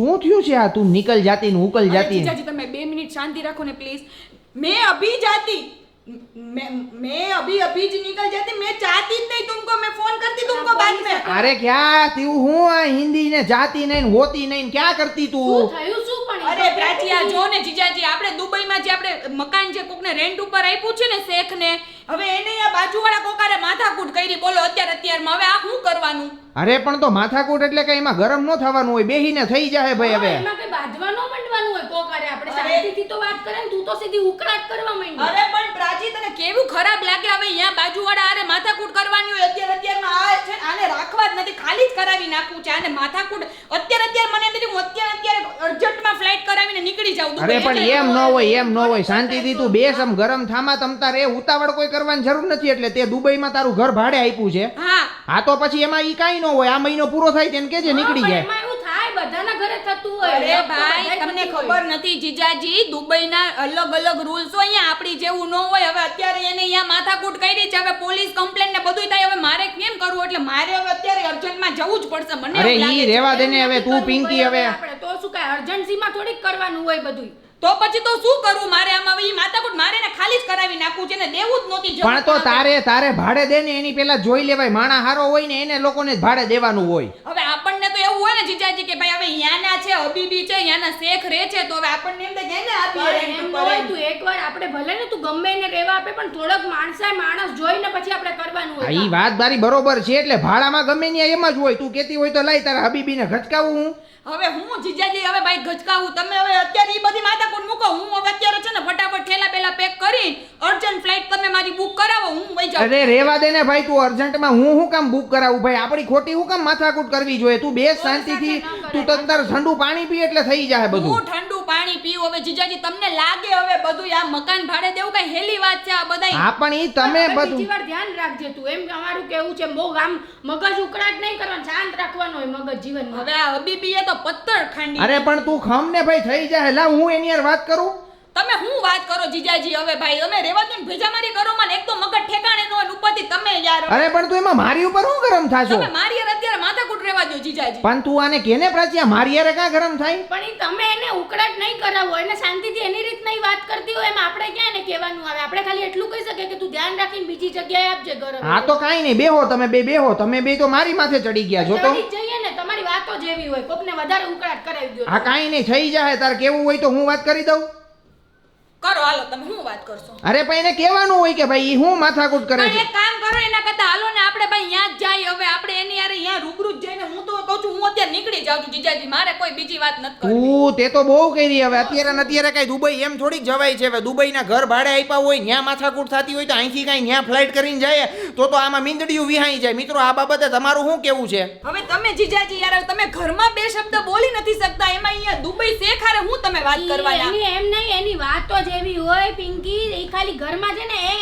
શું થયું છે આ તું નિકલ જાતી ને ઉકલ અરે જાતી જીજાજી તમે બે મિનિટ શાંતિ રાખો ને પ્લીઝ મેં અભી जाती मैं मैं अभी अभी જ निकल जाती मैं चाहती જ नहीं तुमको मैं फोन करती तुमको बाद में અરે ક્યાં તું હું આ હિન્દી ને જાતી નહીં ને હોતી નહીં ને ક્યાં કરતી શું તું થયું શું પણ એ અરે પ્રાચી આ જો ને જીજાજી આપણે દુબઈમાં જે આપણે મકાન જે કોકને રેન્ટ ઉપર આપ્યું છે ને શેખ ને હવે એને આ બાજુવાળા કોકારે માથાકૂટ કરી. બોલો અત્યારે અત્યારમાં હવે આ શું કરવાનું? અરે પણ તો માથાકૂટ એટલે કઈ એમાં ગરમ ન થવાનું હોય બેહીને થઈ જાય ભાઈ હવે. એમાં કઈ બાંધવાનું મંડવાનું હોય. શાંતિથી તો વાત કરે ને તું તો સીધી ઉકળાટ કરવા માંડી. અરે પણ પ્રાચી તને કેવું ખરાબ લાગે હવે અહીંયા બાજુવાળા આરે માથાકૂટ કરવાની હોય અત્યારે અત્યારમાં આ છે ને આને રાખવા જ નથી ખાલી જ કરાવી નાખવું છે આને માથાકૂટ. અત્યારે અત્યારે મને એમ થયું હું અત્યારે અત્યારે અર્જન્ટમાં ફ્લાઇટ કરાવીને નીકળી જાઉં અરે પણ એમ ન હોય એમ ન હોય શાંતિથી તું બેસ આમ ગરમ થામા તમતા રે ઉતાવળ કોઈ કરવાની જરૂર નથી એટલે તે દુબઈમાં તારું ઘર ભાડે આપ્યું છે. હા. હા તો પછી એમાં ઈ કાઈ ન હોય આ મહિનો પૂરો થાય તેને કેજે નીકળી જાય. બધાના ઘરે થતું હોય અરે ભાઈ તમને ખબર નથી જીજાજી દુબઈના અલગ અલગ રૂલ્સ હોય અહીંયા આપણી જેવું ન હોય. હવે અત્યારે એને અહીંયા માથાકૂટ કરી છે. હવે પોલીસ કમ્પ્લેન ને બધું થાય. હવે મારે કેમ કરવું? એટલે મારે હવે અત્યારે અર્જન્ટમાં જવું જ પડશે. મને અરે ઈ રેવા દે ને હવે તું પિંકી હવે. આપણે. તો શું કાંઈ અર્જન્સીમાં થોડીક કરવાનું હોય બધું તો પછી તો શું કરવું મારે આમાં હવે ઈ માથાકૂટ મારે ને ખાલી જ કરાવી નાખવું છે. ને દેવું જ નહોતી પણ તો તારે તારે ભાડે દે ને એની પેલા જોઈ લેવાય. માણા હારો હોય ને એને લોકોને જ ભાડે દેવાનું હોય. હવે આપણને તો એવું હોય ને જીજાજી કે ભાઈ હવે યાના છે હબીબી છે યાના શેખ રહે છે તો હવે આપણને એમ થાય કે એને આપીએ પણ rent એમ ન હોય તું એકવાર આપણે ભલે ને તું ગમે એને રહેવા આપે પણ થોડોક માણસાય માણસ જોઈને પછી આપણે કરવાનું હોય ઈ વાત તારી બરોબર છે એટલે ભાડામાં ગમે ને એમ જ હોય. તું કેતી હોય તો લાય તારા હબીબીને ઘટકાવું હું. હવે હું જીજાજી હવે ભાઈ ગજકાવું. તમે હવે અત્યારે એ બધી માથાકૂટ મૂકો. હું હવે અત્યારે છે ને ફટાફટ થેલા પેલા પેક કરી અર્જન્ટ ફ્લાઇટ તમે મારી બુક કરાવો હું વઈ જાઉં. અરે રેવા દે ને ભાઈ તું અર્જન્ટમાં હું હું કામ બુક કરાવું? ભાઈ આપણી ખોટી હું કામ માથાકૂટ કરવી જોઈએ? તું બે શાંતિથી તું તંતર ઠંડુ પાણી પી એટલે થઈ જાય હું ઠંડુ પાણી પીવું હવે જીજાજી તમને લાગે હવે બધું આ મકાન ભાડે દેવું? કઈ હેલી વાત છે આ બધાય? હા પણ ઈ તમે બધું બીજી વાર ધ્યાન રાખજે તું. એમ અમારું કેવું છે બહુ આમ મગજ ઉકળાટ નહીં કરવાનું શાંત રાખવાનું હોય મગજ જીવન હવે આ હબીબીએ તો પત્તર ખાંડી અરે પણ તું ખમ ને ભાઈ થઈ જાય હેલા હું એની યાર વાત કરું? તમે હું વાત કરો જીજાજી? હવે ભાઈ અમે રેવા દો ને ભેજામારી કરો માં એક તો મગજ ઠેકાણે નો ઉપરથી તમે યાર અરે પણ તું એમાં મારી ઉપર હું ગરમ થાશો? તમે મારી યાર અત્યારે માથાકૂટ રેવા દો જીજાજી પણ તું આને કેને પ્રાચ્યા? મારી યારે કા ગરમ થાય? પણ તમે એને ઉકળાટ નહીં કરાવવો એને શાંતિથી એની રીતના ઈ વાત કરતી હોય એમ આપણે ક્યાં એને કહેવાનું આવે? આપણે ખાલી એટલું કહી શકીએ કે તું ધ્યાન રાખીને બીજી જગ્યાએ આપજે ગરમ હા તો કાઈ નહીં. બેહો તમે બે બેહો. તમે બે તો મારી માથે ચડી ગયા છો તો? જઈએ ને. તમારી વાતો જેવી હોય. કોકને વધારે ઉકળાટ કરાવી દો હા કાઈ નહીં. થઈ જાય તારે કેવું હોય તો હું વાત કરી દઉં. કરો હાલો તમે હું વાત કરશો? અરે પણ એને કહેવાનું હોય કે ભાઈ હું માથાકૂટ કરે છે? એક કામ કરો એના કરતા હાલો ને આપણે ભાઈ ત્યાં જ જાય. હવે આપણે એની યારે અહીંયા રૂબરૂ જ જઈને હું તો કહું છું હું અત્યારે નીકળી જાઉં છું જીજાજી મારે કોઈ બીજી વાત નથી કરવી. તું તે તો બહુ કરી હવે. અત્યારે ને અત્યારે કઈ દુબઈ એમ થોડીક જવાય છે. હવે દુબઈના ઘર ભાડે આપ્યા હોય ત્યાં માથાકૂટ થતી હોય તો અહીંથી કઈ ત્યાં ફ્લાઇટ કરીને જાય તો તો આમાં મીંદડીયું વિહાઈ જાય. મિત્રો આ બાબતે તમારું શું કેવું છે? હવે તમે જીજાજી યાર તમે ઘરમાં બે શબ્દ બોલી નથી શકતા. એમાં અહીંયા દુબઈ શેખારે હું તમે વાત કરવા કરવાના? એમ હોય પિંકી એ ખાલી ઘરમાં છે ને એ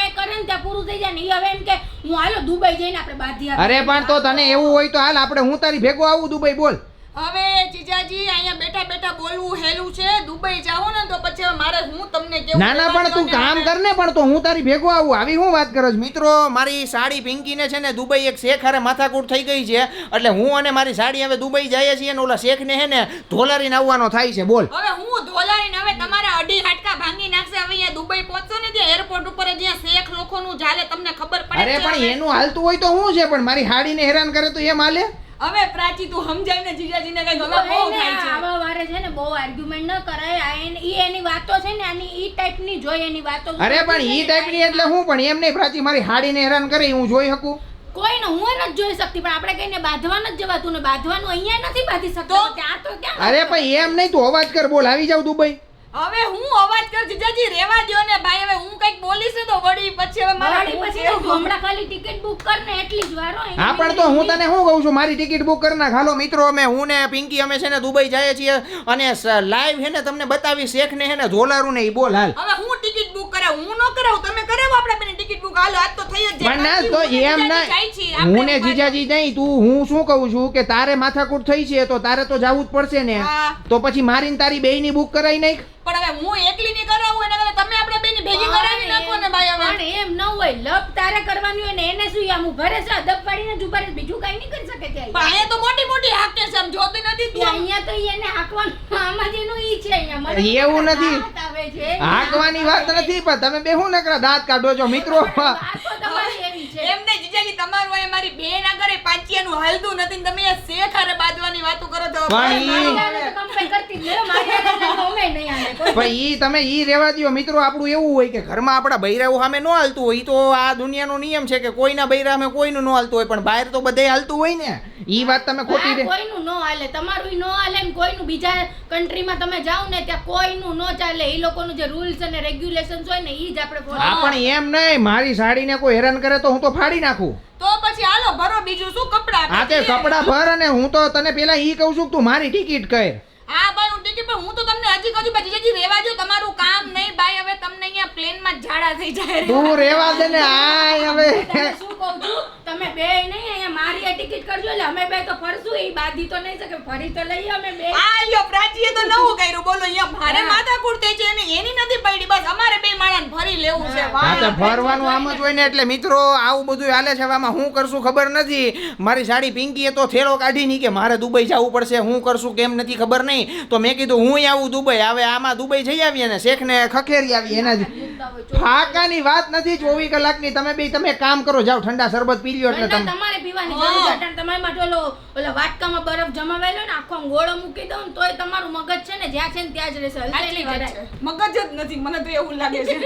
એ, કરે ને ત્યાં પૂરું થઈ જાય ને ઈ હવે એમ કે હું હાલો દુબઈ જઈને આપણે બાંધી. અરે પણ તો તને એવું હોય તો હાલ આપણે હું તારી ભેગો આવું દુબઈ બોલ હવે જીજાજી અહીંયા બેઠા બેઠા બોલવું હેલું છે. દુબઈ જાઓ ને તો પછી મારે હું તમને કેવું ના ના પણ તું કામ કર ને પણ તો હું તારી ભેગો આવું. આવી હું વાત કરો છો મિત્રો મારી સાડી પિંકીને છે ને દુબઈ એક શેખ હારે માથાકૂટ થઈ ગઈ છે. એટલે હું અને મારી સાડી હવે દુબઈ જઈએ છીએ ને ઓલા શેખને હે ને ધોલારીને આવવાનો થાય છે. બોલ. હવે હું ધોલારીને હવે તમારા અઢી હાટકા ભાંગી નાખશે. હવે અહીંયા દુબઈ પહોંચશો ને ત્યાં એરપોર્ટ ઉપર જ્યાં શેખ લોકોનું ચાલે તમને ખબર પડે અરે પણ. એનું હાલતું હોય તો શું છે? પણ મારી હાડીને હેરાન કરે તો એમ હાલે? હવે પ્રાચી તું સમજાય ને જીજાજીને કઈ ગમે બહુ થાય છે. આવા વારે છે ને બહુ આર્ગ્યુમેન્ટ ન કરાય. આ એની ઈ એની વાતો છે ને આની ઈ ટાઈપની જોઈ એની વાતો. અરે પણ ઈ ટાઈપની એટલે હું પણ એમ નહીં પ્રાચી મારી હાડીને હેરાન કરે હું જોઈ શકું? કોઈને હું નથી જોઈ શકતી પણ આપણે કઈને બાંધવા નથી જવાતું ને બાંધવાનું અહીંયા નથી બાંધી શકતો. ક્યાં ત્યાં તો ક્યાં અરે પણ એમ નહીં તું અવાજ કર બોલ આવી જાવ દુબઈ. હવે હું અવાજ કર જીજાજી રેવા દ્યો ને ભાઈ. હવે હું કંઈક બોલીશ તો વળી પછી હવે મારી પછી હમણાં ખાલી ટિકિટ બુક કર ને એટલી જ વારો. હા પણ તો હું તને શું કહું છું? મારી ટિકિટ બુક કર ના ખાલો મિત્રો અમે હું ને પિંકી અમે છે ને દુબઈ જઈએ છીએ અને લાઈવ હે ને તમને બતાવી શેખ ને હે ને ધોલારું ને ઈ બોલ હાલ. હવે હું ટિકિટ બુક કરાવ? હું ન કરાવ? તમે કરાવો આપણે બેને ટિકિટ બુક આજ તો થઈ જ પણ ના તો એમ ના હું ને જીજાજી નહીં તું હું શું કહું છું કે તારે માથાકૂટ થઈ છે તો તારે તો જવું જ પડશે ને. તો પછી મારીને તારી બેયની બુક કરાવી નાખ. પણ હવે હું એકલી ની કરાવું એના તમે આપણે બેની ભેગી કરાવી નાખો ને ભાઈ હવે પણ એમ ન હોય લપ તારે કરવાની હોય ને એને શું આમ ઊભા રહેશે અદબ પાડીને જ ઊભા રહે બીજું કઈ નહીં કરી શકે ત્યાં પાણી અહીંયા તો મોટી મોટી હાકે છે આમ જોતી નથી તું. અહીંયા તો એને હાંકવાનું આમાં જ ઈ છે અહીંયા. મને એવું નથી. હાંકવાની વાત નથી પણ તમે બે હું નકરા દાંત કાઢો છો મિત્રો. વાત તો તમારી એવી છે. એમ તમારું અહીંયા મારી બેન આગળ પાંચિયાનું હાલતું નથી ને તમે અહીંયા શેખ હારે બાજવાની વાતો કરો છો? પણ ઈ- ઈ તમે ઈ રેવા દો મિત્રો આપણું એવું હોય કે ઘરમાં આપણા બૈરાઓ સામે નો હાલતું હોય. ઈ તો આ દુનિયાનો નિયમ છે કે કોઈના બૈરા સામે કોઈનું નો હાલતું હોય પણ બહાર તો બધે હાલતું હોય ને. ઈ વાત તમે ખોટી આ રે કોઈનું નો હાલે. તમારું નો હાલે ને કોઈનું. બીજા કન્ટ્રીમાં તમે જાઓ ને ત્યાં કોઈનું નો ચાલે. એ લોકોનું જે રૂલ્સ અને રેગ્યુલેશન્સ હોય ને ઈ જ આપણે follow પણ એમ નહીં. મારી સાડીને કોઈ હેરાન કરે તો હું તો ફાડી નાખું. તો પછી હાલો ભરો બીજું શું કપડા હા તે કપડા ભર અને હું તો તને પેલા ઈ કહું છું કે તું મારી ટિકિટ કર. હા ભાઈ હું ટિકિટ પણ હું તો તમને હજી કહું છું પછી જીજાજી રેવા જો તમારું કામ નહીં ભાઈ હવે તમને અહીંયા પ્લેનમાં ઝાડા થઈ જાય તું રેવા દે ને આય હવે. શું કહું છું તમે બે નહીં અહીંયા મારી આ ટિકિટ કરજો એટલે અમે બે તો ફરશું એ બાદી તો નહીં શકે ફરી તો લઈએ અમે બે. આ લ્યો પ્રાચીએ તો નવું કર્યું બોલો અહીંયા મારે માથા કુર્તે છે અને એની નથી પડી બસ અમારે બે માણસને ફરી લેવું છે હા. તો ફરવાનું આમ જ હોય ને એટલે મિત્રો આવું બધું હાલે છે આમાં હું કરશું ખબર નથી મારી સાડી પિંકીએ તો થેલો કાઢી નહીં કે મારે દુબઈ જવું પડશે હું કરશું કેમ નથી ખબર નહીં તો મેં કીધું હું આવું દુબઈ હવે આમાં દુબઈ જઈ આવીએ ને શેખને ખખેરી આવી એના ફાકાની વાત નથી ચોવીસ કલાકની તમે બે તમે કામ કરો જાઓ ઠંડા શરબત પી લ્યો એટલે તમે હા. જરૂર છે. અટાણે તમારી માટે ઓલો ઓલા વાટકામાં બરફ જમાવેલો ને આખો ગોળો મૂકી દઉં ને તોય તમારું મગજ છે ને જ્યાં છે ને ત્યાં જ રહેશે. વાત છે. મગજ જ નથી મને તો એવું લાગે છે.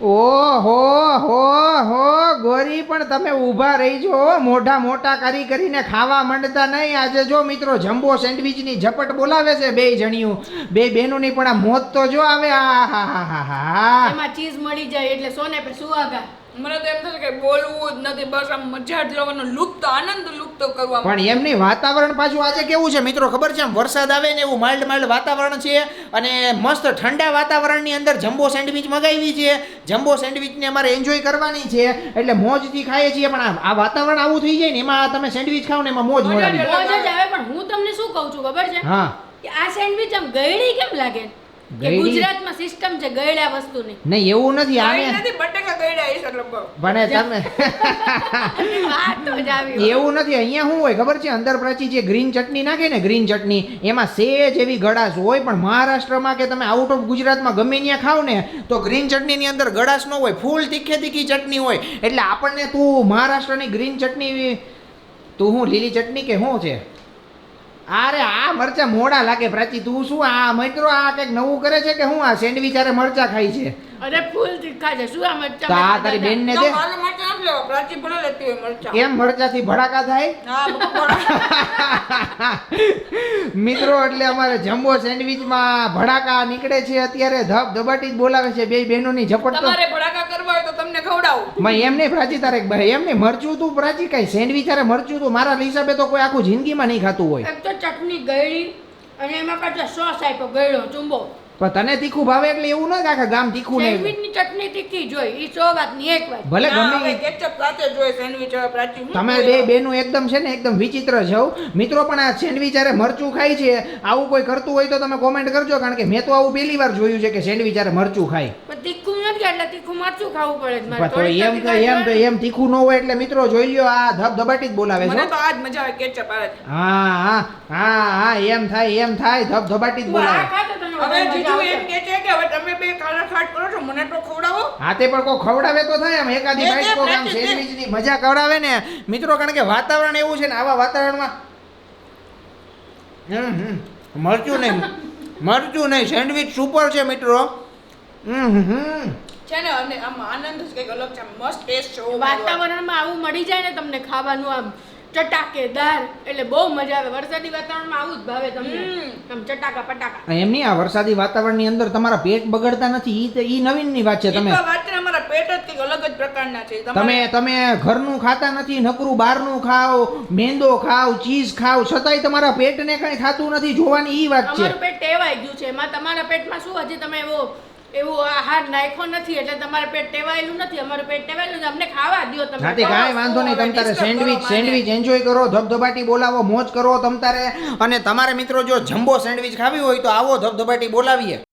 ઓ હો હો હો ગોરી પણ તમે ઊભા રહીજો હો. મોઢા મોટા કરી કરીને ખાવા માંડતા નહીં. આજે જો મિત્રો જમ્બો સેન્ડવિચની ઝપટ બોલાવે છે બે જણિયું બે બહેનોની પણ આ મોત તો જો આવે. આ હા હા હા હા. એમાં ચીઝ મળી જાય એટલે સોને પર સુહાગા મને તો એમ થશે કે બોલવું જ નથી બસ આમ મજા જ લેવાનો લુપ્ત આનંદ લુપ્ત કરવા પણ એમ નહીં વાતાવરણ પાછું આજે કેવું છે મિત્રો ખબર છે? આમ વરસાદ આવે ને એવું માઇલ્ડ માઇલ્ડ વાતાવરણ છે અને મસ્ત ઠંડા વાતાવરણની અંદર જમ્બો સેન્ડવિચ મગાવી છે. જમ્બો સેન્ડવિચને અમારે એન્જોય કરવાની છે. એટલે મોજથી ખાઈએ છીએ પણ આ- વાતાવરણ આવું થઈ જાય ને એમાં તમે સેન્ડવિચ ખાવ ને એમાં મોજ મળે મોજ જ આવે પણ હું તમને શું કહું છું ખબર છે? હા. કે આ સેન્ડવિચ આમ ગયડી કેમ લાગે? ગુજરાતમાં સિસ્ટમ છે ગળ્યા વસ્તુની. નહીં એવું નથી આને નથી બટેકા ગયડા હશે લગભગ. પણ તમે વાત તો જ આવી એવું નથી અહીંયા શું હોય ખબર છે? અંદર પ્રાચી જે ગ્રીન ચટણી નાખે ને ગ્રીન ચટણી એમાં સેજ એવી ગળાશ હોય પણ મહારાષ્ટ્રમાં કે તમે આઉટ ઓફ ગુજરાતમાં ગમે ત્યાં ખાવ ને તો ગ્રીન ચટણીની અંદર ગળાશ ન હોય ફૂલ તીખે તીખી ચટણી હોય. એટલે આપણને તું મહારાષ્ટ્રની ગ્રીન ચટણી તું હું લીલી ચટણી કે શું છે? અરે આ મરચા મોડા લાગે પ્રાચી તું શું આ મિત્રો આ કંઈક નવું કરે છે કે હું આ સેન્ડવિચ અરે મરચા ખાય છે? અરે ફૂલ તીખા છે શું આ મરચા તો આ તારી બેન ને દે. મરચાં પ્રાચી ભલે લેતી હોય મરચા. કેમ મરચાથી ભડાકા થાય? મિત્રો એટલે અમારે જમ્બો સેન્ડવિચમાં ભડાકા નીકળે છે અત્યારે ધબ ધબાટી જ બોલાવે છે બે બહેનોની ઝપટ તમારે ભડાકા કરવા તમને ખવડાવું. મેં એમ નહીં પ્રાચી તારે એમ નહીં મરચું તું પ્રાચી કઈ સેન્ડવિચ અરે મરચું તું? મારા હિસાબે તો કોઈ આખું જિંદગીમાં નહીં ખાતું હોય. એક તો ચટણી ગળી અને એમાં પાછો સોસ આપ્યો ગળ્યો ચુંબો. પણ તને તીખું ભાવે એટલે એવું ન કે આખા ગામ તીખું નહીં સેન્ડવિચની ચટણી તીખી જોઈ ઈ સો વાતની એક વાત. ભલે ગમે ઈ- સાથે જોઈ સેન્ડવિચ હવે પ્રાચી. તમે? બે બેનું એકદમ છે ને એકદમ વિચિત્ર છો. મિત્રો પણ આ સેન્ડવિચ અરે મરચું ખાય છે. આવું કોઈ કરતું હોય તો તમે કોમેન્ટ કરજો કારણ કે મેં તો આવું પહેલી વાર જોયું છે કે સેન્ડવિચ અરે મરચું ખાય. પણ તીખું મરચું ખાવું પડે? મારે તો થોડીક એમ કે એમ તો એમ તીખું ન હોય એટલે મિત્રો જોઈ લ્યો આ ધબ ધબાટી જ બોલાવે મને છે તો આજ મજા આવે ketchup આવે. છે. હા હા હા હા એમ થાય એમ થાય ધબ ધબાટી જ તું આ બોલાવે. ખા તો તને હવે વધારે જીજુ એમ આવશે. કે છે કે હવે તમે બે ખાડાખાટ કરો છો મને તો ખવડાવો. હા તે પણ કોઈ ખવડાવે તો થાય આમ એકાદી બાઈટ કોક આમ. સેન્ડવિચની મજા કવડાવે ને. મિત્રો કારણ કે વાતાવરણ એવું છે ને આવા વાતાવરણમાં હમ હમ મરચું નહીં મરચું નહીં સેન્ડવિચ સુપર છે મિત્રો. હમ હમ. છે ને અને આમ આનંદ જ કંઈક અલગ છે મસ્ત ટેસ્ટ છે. વાતાવરણમાં આવું મળી જાય ને તમને ખાવાનું આમ ચટાકેદાર એટલે બહુ મજા આવે. વરસાદી વાતાવરણમાં આવું જ ભાવે તમને. આમ ચટાકા પટાકા. એમ નહીં આ વરસાદી વાતાવરણની અંદર તમારા પેટ બગડતા નથી ઈ તો ઈ નવીનની વાત છે તમે. વાત ને, અમારા પેટ જ કંઈક અલગ જ પ્રકારના છે. તમે તમે ઘરનું ખાતા નથી નકરું બહારનું ખાઓ મેંદો ખાઓ ચીઝ ખાઓ છતાંય તમારા પેટને કઈ ખાતું નથી જોવાની ઈ વાત છે. તમારું પેટ ટેવાઈ ગયું છે. એમાં તમારા પેટમાં શું હજી તમે એવો એવો આહાર નાખ્યો નથી એટલે તમારે પેટ ટેવાયેલું નથી અમારું પેટ ટેવાયેલું અમને ખાવા દો તમે. જાતે કાંઈ વાંધો નહીં તમ તારે સેન્ડવિચ સેન્ડવિચ એન્જોય કરો ધબધબાટી બોલાવો મોજ કરો તમ તારે. અને તમારે મિત્રો જો જમ્બો સેન્ડવિચ ખાવી હોય તો આવો ધબધબાટી બોલાવીએ.